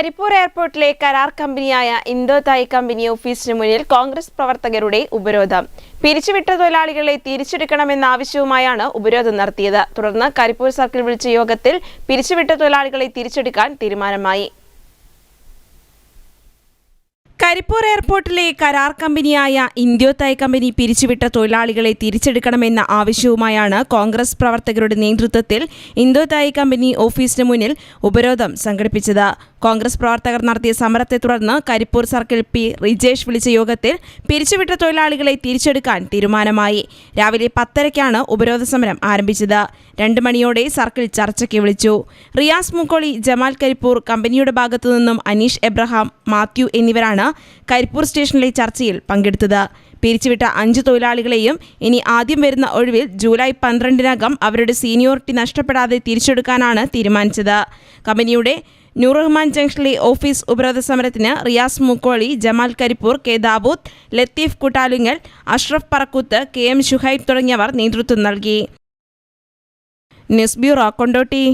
കരിപ്പൂർ എയർപോർട്ടിലെ കരാർ കമ്പനിയായ ഇന്തോ തായ് കമ്പനി ഓഫീസിന് മുന്നിൽ കോൺഗ്രസ് പ്രവർത്തകരുടെ ഉപരോധം. പിരിച്ചുവിട്ട തൊഴിലാളികളെ തിരിച്ചെടുക്കണമെന്ന ആവശ്യവുമായാണ് ഉപരോധം നടത്തിയത്. തുടർന്ന് കരിപ്പൂർ സർക്കിൾ വിളിച്ച യോഗത്തിൽ പിരിച്ചുവിട്ട തൊഴിലാളികളെ തിരിച്ചെടുക്കാൻ തീരുമാനമായി. കരിപ്പൂർ എയർപോർട്ടിലെ കരാർ കമ്പനിയായ ഇന്ത്യോ തായ് കമ്പനി പിരിച്ചുവിട്ട തൊഴിലാളികളെ തിരിച്ചെടുക്കണമെന്ന ആവശ്യവുമായാണ് കോൺഗ്രസ് പ്രവർത്തകരുടെ നേതൃത്വത്തിൽ ഇന്ത്യോ തായ് കമ്പനി ഓഫീസിന് മുന്നിൽ ഉപരോധം സംഘടിപ്പിച്ചത്. കോൺഗ്രസ് പ്രവർത്തകർ നടത്തിയ സമരത്തെ തുടർന്ന് കരിപ്പൂർ സർക്കിൾ പി റിജേഷ് വിളിച്ച യോഗത്തിൽ പിരിച്ചുവിട്ട തൊഴിലാളികളെ തിരിച്ചെടുക്കാൻ തീരുമാനമായി. രാവിലെ പത്തരയ്ക്കാണ് ഉപരോധ സമരം ആരംഭിച്ചത്. രണ്ട് മണിയോടെ സർക്കിൾ ചർച്ചയ്ക്ക് വിളിച്ചു. റിയാസ് മുക്കോളി ജമാൽ കരിപ്പൂർ കമ്പനിയുടെ ഭാഗത്തു നിന്നും അനീഷ് എബ്രഹാം മാത്യു എന്നിവരാണ് കരിപ്പൂർ സ്റ്റേഷനിലെ ചർച്ചയിൽ പങ്കെടുത്തത്. പിരിച്ചുവിട്ട അഞ്ച് തൊഴിലാളികളെയും ഇനി ആദ്യം വരുന്ന ഒഴിവിൽ ജൂലൈ പന്ത്രണ്ടിനകം അവരുടെ സീനിയോറിറ്റി നഷ്ടപ്പെടാതെ തിരിച്ചെടുക്കാനാണ് തീരുമാനിച്ചത്. കമ്പനിയുടെ നൂർ റഹ്മാൻ ജംഗ്ഷനിലെ ഓഫീസ് ഉപരോധ സമരത്തിന് Riyas Mukkoli Jamal Karipur K Daboot Latheef Kuttalungal Ashraf Parakkooth K M Shuhaib തുടങ്ങിയവർ നേതൃത്വം നൽകി. News bureau Kondotty.